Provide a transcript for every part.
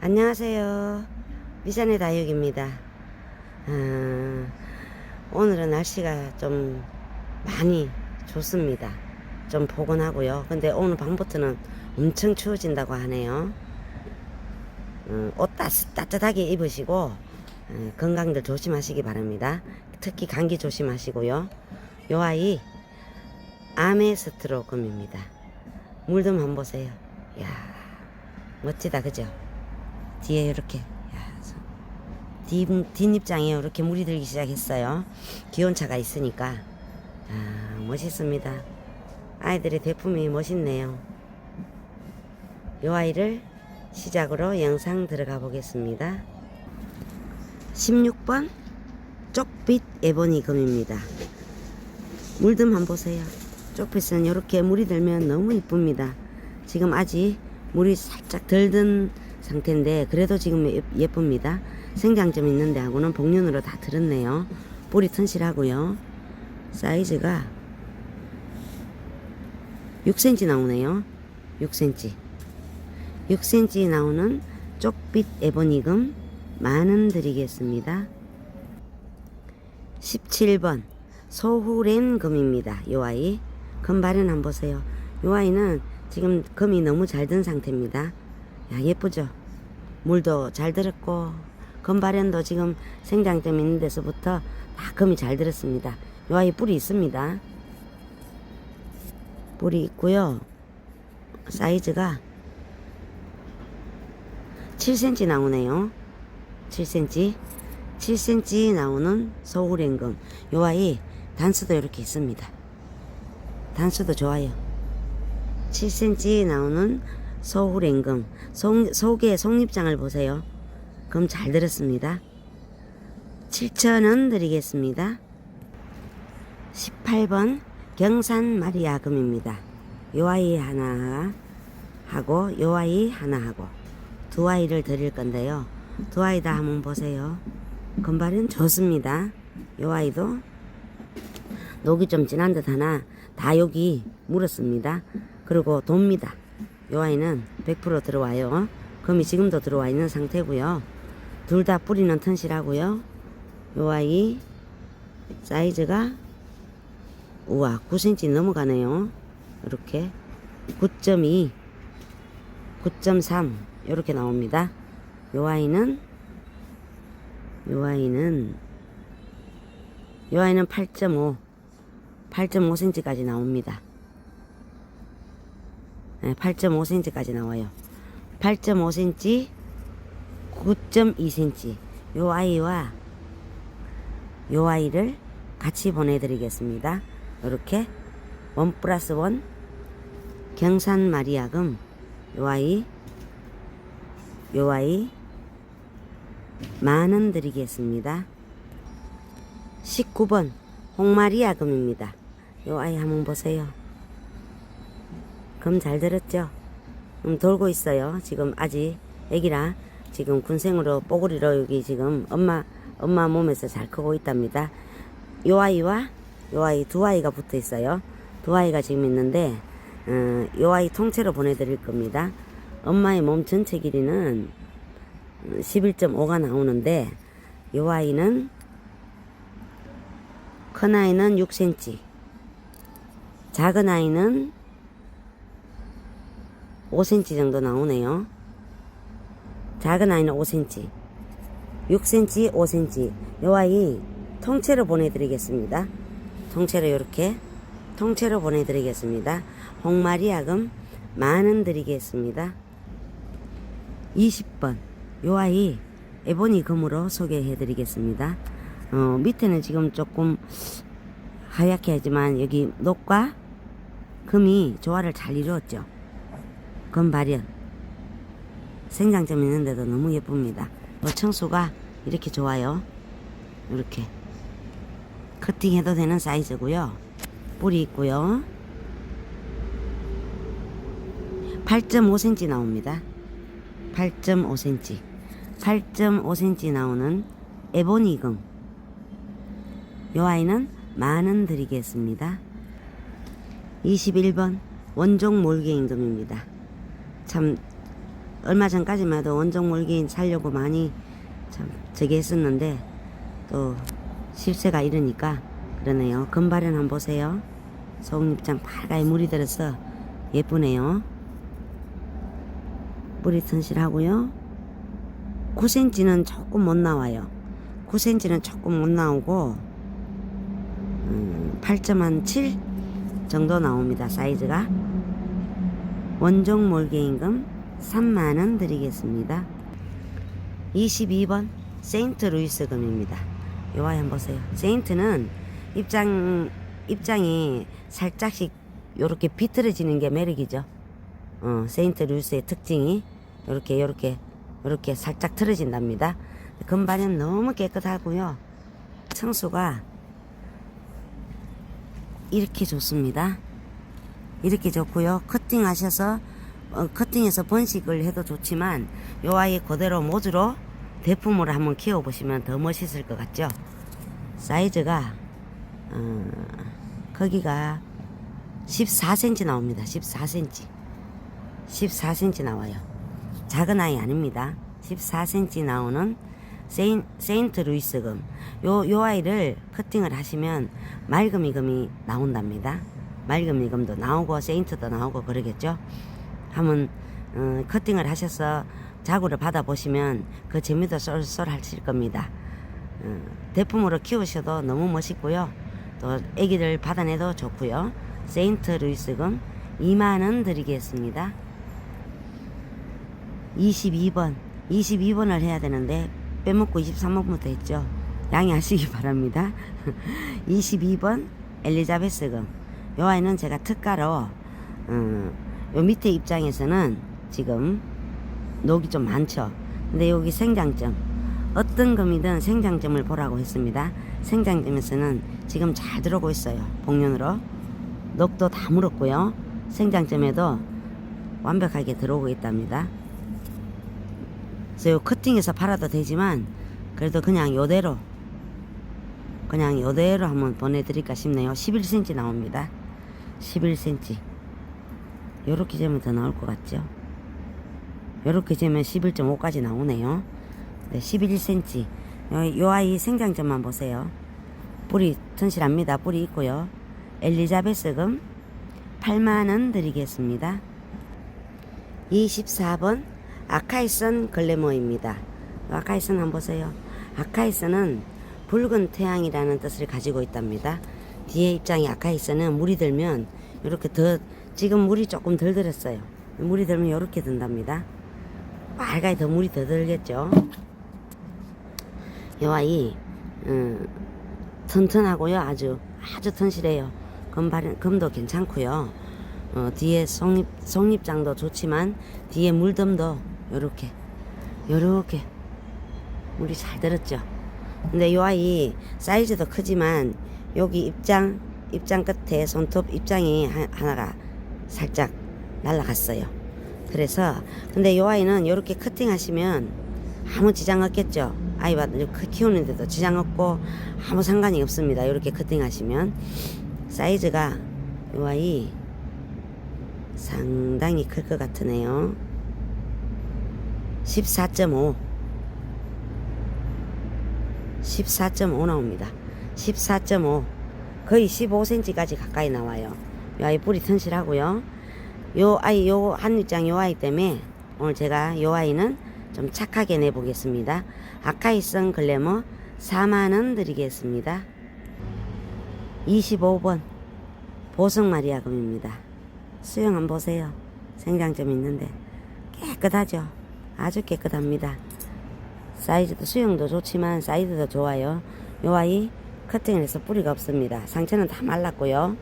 안녕하세요. 미산의 다육입니다. 아, 오늘은 날씨가 좀 많이 좋습니다. 좀 포근하고요. 근데 오늘 밤부터는 엄청 추워진다고 하네요. 어, 옷 따, 따뜻하게 입으시고 어, 건강들 조심하시기 바랍니다. 특히 감기 조심하시고요. 요 아이 아메스트로금입니다. 물 좀 한번 보세요. 야 멋지다 그죠? 뒤에 이렇게 뒷, 뒷입장에 이렇게 물이 들기 시작했어요. 기온차가 있으니까 아, 멋있습니다. 아이들의 대품이 멋있네요. 이 아이를 시작으로 영상 들어가 보겠습니다. 16번 쪽빛 에보니 금입니다. 물 좀 한번 보세요. 쪽빛은 이렇게 물이 들면 너무 이쁩니다. 지금 아직 물이 살짝 덜든 상태인데 그래도 지금 예- 예쁩니다. 생장점 있는데 하고는 복륜으로 다 들었네요. 뿌리 튼실하고요. 사이즈가 6cm 나오네요. 6cm. 6cm 나오는 쪽빛 에보니금 만원 드리겠습니다. 17번 소후렌 금입니다. 요 아이 금 발현 한번 보세요. 요 아이는 지금 금이 너무 잘 든 상태입니다. 야 예쁘죠? 물도 잘 들었고 금 발현도 지금 생장점 있는 데서부터 다 금이 잘 들었습니다. 요 아이 뿌리 있습니다. 뿌리 있고요. 사이즈가 7cm 나오네요. 7cm. 7cm 나오는 소우랭금. 요 아이 단수도 이렇게 있습니다. 단수도 좋아요. 7cm 나오는 소우랭금. 속, 속에 속립장을 보세요. 금잘 들었습니다. 7,000원 드리겠습니다. 18번 경산 마리아금입니다. 요 아이 하나 하고 요 아이 하나 하고 두 아이를 드릴 건데요. 두 아이 다 한번 보세요. 금발은 좋습니다. 요 아이도 녹이 좀 진한 듯 하나 다 여기 물었습니다. 그리고 돕니다. 요 아이는 100% 들어와요. 금이 지금도 들어와 있는 상태고요. 둘 다 뿌리는 튼실하고요. 요 아이 사이즈가 우와 9cm 넘어가네요. 이렇게 9.2 9.3 이렇게 나옵니다. 요 아이는 요 아이는 요 아이는 8.5 8.5cm까지 나옵니다. 네, 8.5cm까지 나와요. 8.5cm 9.2cm 요 아이와 요 아이를 같이 보내드리겠습니다. 이렇게 원 플러스 원 경산 마리아금 요 아이 요 아이 만원 드리겠습니다. 19번 홍마리아금입니다. 요 아이 한번 보세요. 금잘 들었죠? 음, 돌고 있어요. 지금 아직 애기라 지금 군생으로 뽀글이로 여기 지금 엄마 엄마 몸에서 잘 크고 있답니다. 요 아이와 요 아이 두 아이가 붙어 있어요. 두 아이가 지금 있는데 어, 요 아이 통째로 보내드릴 겁니다. 엄마의 몸 전체 길이는 11.5가 나오는데 요 아이는 큰 아이는 6cm 작은 아이는 5cm 정도 나오네요. 작은 아이는 5cm 6cm 5cm 요 아이 통째로 보내드리겠습니다. 통째로 이렇게 통째로 보내드리겠습니다. 홍마리아금 만원 드리겠습니다. 20번 요 아이 에보니 금으로 소개해드리겠습니다. 어, 밑에는 지금 조금 하얗게 하지만 여기 녹과 금이 조화를 잘 이루었죠. 금 발현 생장점 있는데도 너무 예쁩니다. 어, 청수가 이렇게 좋아요. 이렇게 커팅해도 되는 사이즈고요. 뿌리 있고요. 8.5cm 나옵니다. 8.5cm. 8.5cm 나오는 에보니금. 요 아이는 만원 드리겠습니다. 21번 원종 몰개임금입니다. 참 얼마 전까지만 해도 원종 몰개인 살려고 많이 참 저기 했었는데 또 실세가 이러니까 그러네요. 금발은 한번 보세요. 속잎장 빨갛게 물이 들어서 예쁘네요. 뿌리 튼실하고요. 9cm는 조금 못 나와요. 9cm는 조금 못 나오고 음, 8.7 정도 나옵니다. 사이즈가 원종 몰개임금 3만원 드리겠습니다. 22번 세인트 루이스 금입니다. 요 아이 한번 보세요. 세인트는 입장 입장이 살짝씩 요렇게 비틀어지는 게 매력이죠. 어, 세인트 루이스의 특징이 요렇게 요렇게 요렇게 살짝 틀어진답니다. 금반은 너무 깨끗하고요. 청수가 이렇게 좋습니다. 이렇게 좋고요. 커팅하셔서 어, 커팅해서 번식을 해도 좋지만 요 아이 그대로 모주로 대품으로 한번 키워보시면 더 멋있을 것 같죠. 사이즈가 어, 거기가 14cm 나옵니다. 14cm. 14cm 나와요. 작은 아이 아닙니다. 14cm 나오는 세인, 세인트 루이스금. 요, 요 아이를 커팅을 하시면 맑음이금이 나온답니다. 맑음이금도 나오고 세인트도 나오고 그러겠죠. 한번 어, 커팅을 하셔서 자구를 받아 보시면 그 재미도 쏠쏠 하실 겁니다. 어, 대품으로 키우셔도 너무 멋있고요. 또 애기들 받아내도 좋고요. 세인트 루이스금 2만원 드리겠습니다. 22번 22번을 해야 되는데 빼먹고 23번부터 했죠 양해하시기 바랍니다 22번 엘리자베스금 요 아이는 제가 특가로 어, 요 밑에 입장에서는 지금 녹이 좀 많죠. 근데 여기 생장점 어떤 금이든 생장점을 보라고 했습니다. 생장점에서는 지금 잘 들어오고 있어요. 복륜으로. 녹도 다 물었고요. 생장점에도 완벽하게 들어오고 있답니다. 그래서 요 커팅해서 팔아도 되지만 그래도 그냥 요대로 그냥 요대로 한번 보내드릴까 싶네요. 11cm 나옵니다 11cm 요렇게 재면 더 나올 것 같죠? 요렇게 재면 11.5까지 나오네요. 네, 11cm 요, 요 아이 생장점만 보세요. 뿌리 튼실합니다. 뿌리 있고요. 엘리자베스금 8만원 드리겠습니다. 24번 아카이선 글래머입니다. 아카이선 한번 보세요. 아카이선은 붉은 태양이라는 뜻을 가지고 있답니다. 뒤에 입장이 아카이선은 물이 들면 이렇게 더 지금 물이 조금 덜 들었어요. 물이 들면 이렇게 든답니다. 빨갛게 더 물이 더 들겠죠. 요 아이 음, 튼튼하고요. 아주 아주 튼실해요. 금발 금도 괜찮고요. 어, 뒤에 속잎 속잎장도 좋지만 뒤에 물덤도 요렇게 요렇게 물이 잘 들었죠. 근데 요 아이 사이즈도 크지만 여기 입장 입장 끝에 손톱 입장이 하, 하나가 살짝 날라갔어요. 그래서 근데 요 아이는 요렇게 커팅 하시면 아무 지장 없겠죠. 아이가 키우는데도 지장 없고 아무 상관이 없습니다. 요렇게 커팅 하시면 사이즈가 요 아이 상당히 클 것 같으네요. 14.5 14.5 나옵니다. 14.5 거의 15cm까지 가까이 나와요. 요 아이 뿌리 튼실하고요. 요 아이 요 한 입장 요 아이 때문에 오늘 제가 요 아이는 좀 착하게 내보겠습니다. 아카이성 글래머 4만원 드리겠습니다. 25번 보성마리아금입니다. 수영 한번 보세요. 생장점 있는데 깨끗하죠. 아주 깨끗합니다. 사이즈도 수영도 좋지만 사이즈도 좋아요. 요 아이 커팅을 해서 뿌리가 없습니다. 상체는 다 말랐고요.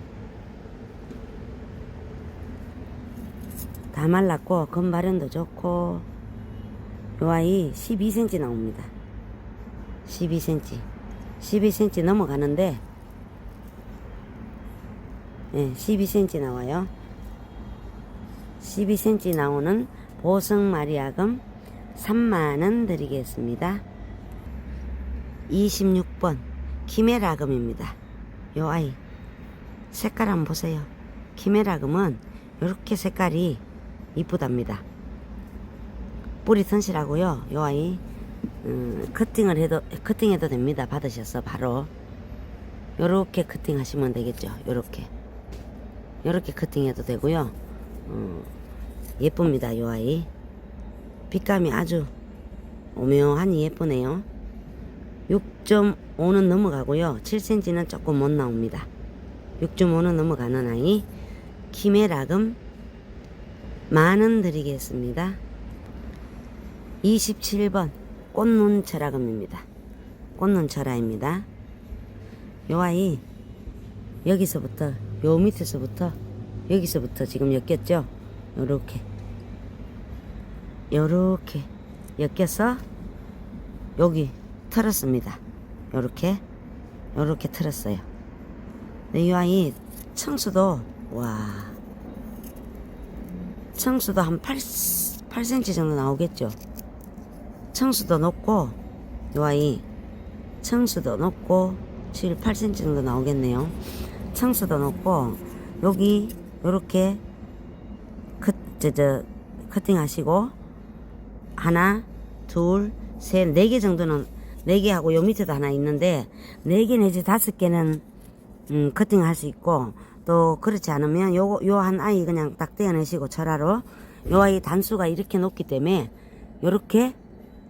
다 말랐고 금발현도 좋고 요 아이 12cm 나옵니다. 12cm 12cm 넘어가는데 예, 12cm 나와요. 12cm 나오는 보성 마리아금 3만원 드리겠습니다. 26번 키메라금입니다. 요 아이 색깔 한번 보세요. 키메라금은 이렇게 색깔이 이쁘답니다. 뿌리 튼실하고요. 요 아이 음, 커팅을 해도 커팅해도 됩니다. 받으셔서 바로 요렇게 커팅 하시면 되겠죠. 요렇게 요렇게 커팅해도 되고요. 어, 예쁩니다. 요 아이 빛감이 아주 오묘하니 예쁘네요. 6.5는 넘어가고요. 7cm는 조금 못 나옵니다. 6.5는 넘어가는 아이 키메라금 만원 드리겠습니다. 27번 꽃눈 철화금입니다. 꽃눈 철화입니다. 요 아이 여기서부터 요 밑에서부터 여기서부터 지금 엮였죠? 요렇게 요렇게 엮여서 여기 털었습니다. 요렇게 요렇게 털었어요. 네, 이 아이 청수도 와 청수도 한 8, 8cm 정도 나오겠죠. 청수도 높고 이 아이 청수도 높고 7, 8cm 정도 나오겠네요. 청수도 높고 여기 요렇게 컷, 저, 저, 커팅하시고 하나, 둘, 셋, 네 개 정도는 네개 하고 요 밑에도 하나 있는데 네개 내지 다섯 개는 음, 커팅할 수 있고 또 그렇지 않으면 요 요 한 아이 그냥 딱 떼어내시고 철화로 요 아이 단수가 이렇게 높기 때문에 요렇게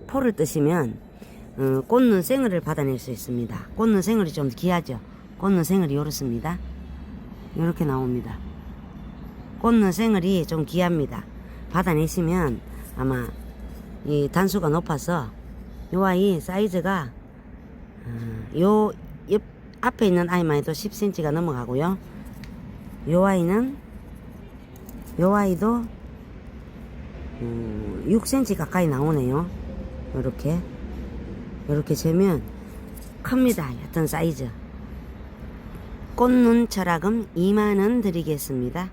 포를 뜨시면 어, 꽂는 생얼을 받아낼 수 있습니다. 꽂는 생얼이 좀 귀하죠. 꽂는 생얼이 요렇습니다. 요렇게 나옵니다. 꽂는 생얼이 좀 귀합니다. 받아내시면 아마 이 단수가 높아서 요 아이 사이즈가 어, 요 옆, 앞에 있는 아이만 해도 10cm가 넘어가고요. 요 아이는 요 아이도 음, 6cm 가까이 나오네요. 요렇게 요렇게 재면 큽니다. 여튼 사이즈. 꽃눈 철학금 2만원 드리겠습니다.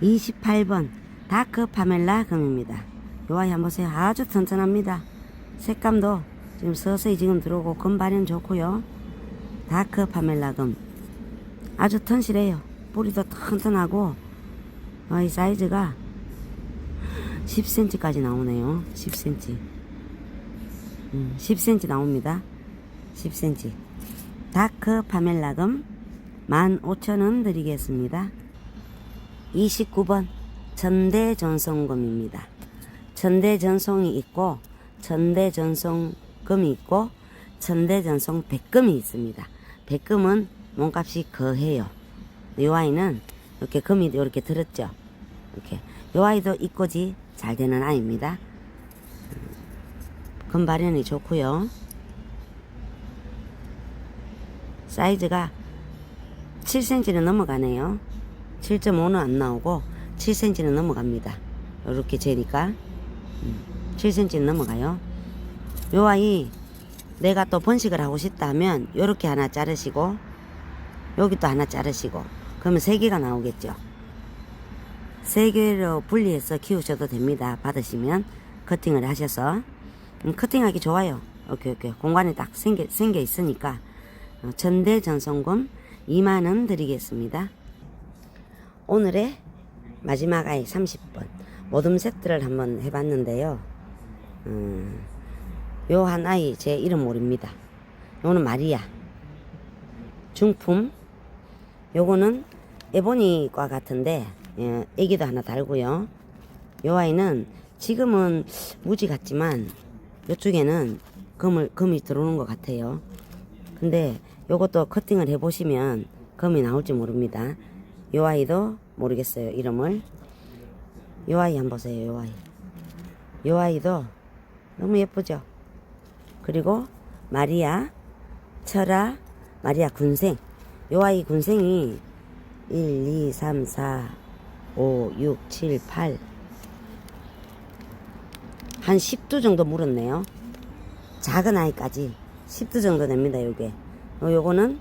28번 다크 파멜라 금입니다. 요 아이 한번 보세요. 아주 튼튼합니다. 색감도 지금 서서히 지금 들어오고 금 발현 좋고요. 다크 파멜라 금 아주 튼실해요. 뿌리도 튼튼하고 어, 이 사이즈가 10cm까지 나오네요. 10cm. 음, 10cm 나옵니다. 10cm. 다크 파멜라금 15,000원 드리겠습니다. 29번 전대전송금입니다. 전대전송이 있고 전대전송금이 있고 전대전송 백금이 있습니다. 백금은 몸값이 거해요. 요 아이는 이렇게 금이 이렇게 들었죠. 이렇게 요 아이도 입고지 잘 되는 아이입니다. 금 발현이 좋고요. 사이즈가 7cm는 넘어가네요. 7.5는 안 나오고 7cm는 넘어갑니다. 이렇게 재니까 7cm는 넘어가요. 요 아이 내가 또 번식을 하고 싶다면 요렇게 하나 자르시고 여기 또 하나 자르시고 그러면 세 개가 나오겠죠. 세 개로 분리해서 키우셔도 됩니다. 받으시면 커팅을 하셔서 음, 커팅하기 좋아요. 이렇게 이렇게 공간이 딱 생겨, 생겨 있으니까 어, 전대 전송금 2만원 드리겠습니다. 오늘의 마지막 아이 30번 모듬 세트를 한번 해봤는데요. 음, 요 한 아이 제 이름 모릅니다. 요거는 마리아 중품 요거는 에보니과 같은데 예, 애기도 하나 달고요. 요 아이는 지금은 무지 같지만 요쪽에는 금을, 금이 들어오는 것 같아요. 근데 요것도 커팅을 해보시면 금이 나올지 모릅니다. 요 아이도 모르겠어요. 이름을. 요 아이 한번 보세요. 요 아이. 요 아이도 너무 예쁘죠? 그리고 마리아, 철아, 마리아 군생. 요 아이 군생이 1, 2, 3, 4, 5, 6, 7, 8. 한 10두 정도 물었네요. 작은 아이까지 10두 정도 됩니다, 요게. 어, 요거는,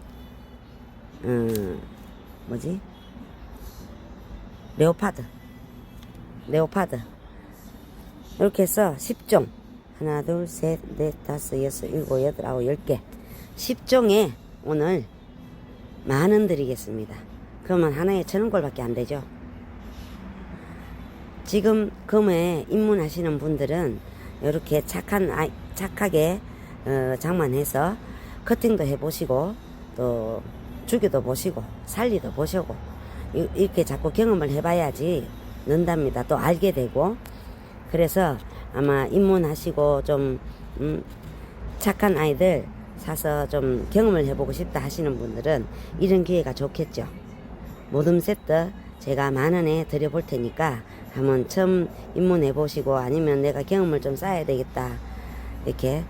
음, 뭐지? 레오파드. 레오파드. 이렇게 해서 10종. 하나, 둘, 셋, 넷, 다섯, 여섯, 일곱, 여덟, 아홉, 열 개. 10종에 오늘 만 원 드리겠습니다. 그러면 하나에 천 원꼴 밖에 안 되죠. 지금 금에 입문하시는 분들은 이렇게 착한 아이, 착하게 어, 장만해서 커팅도 해보시고 또 주기도 보시고 살리도 보시고 이- 이렇게 자꾸 경험을 해봐야지 는답니다. 또 알게 되고 그래서 아마 입문하시고 좀 음, 착한 아이들 사서 좀 경험을 해보고 싶다 하시는 분들은 이런 기회가 좋겠죠. 모듬 세트 제가 만 원에 드려볼 테니까 한번 처음 입문해 보시고 아니면 내가 경험을 좀 쌓아야 되겠다 이렇게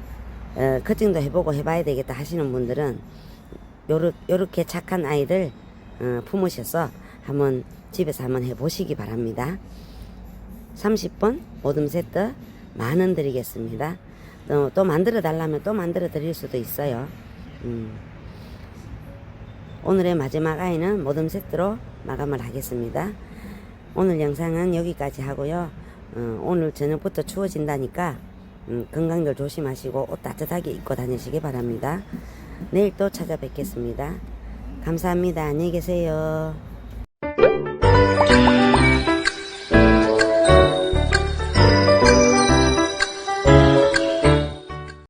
어, 커팅도 해보고 해봐야 되겠다 하시는 분들은 요렇, 요렇게 착한 아이들 어, 품으셔서 한번 집에서 한번 해보시기 바랍니다. 30번 모듬 세트 만원 드리겠습니다. 또, 또 만들어 달라면 또 만들어 드릴 수도 있어요. 음. 오늘의 마지막 아이는 모듬 세트로 마감을 하겠습니다. 오늘 영상은 여기까지 하고요. 어, 오늘 저녁부터 추워진다니까 음, 건강들 조심하시고 옷 따뜻하게 입고 다니시기 바랍니다. 내일 또 찾아뵙겠습니다. 감사합니다. 안녕히 계세요.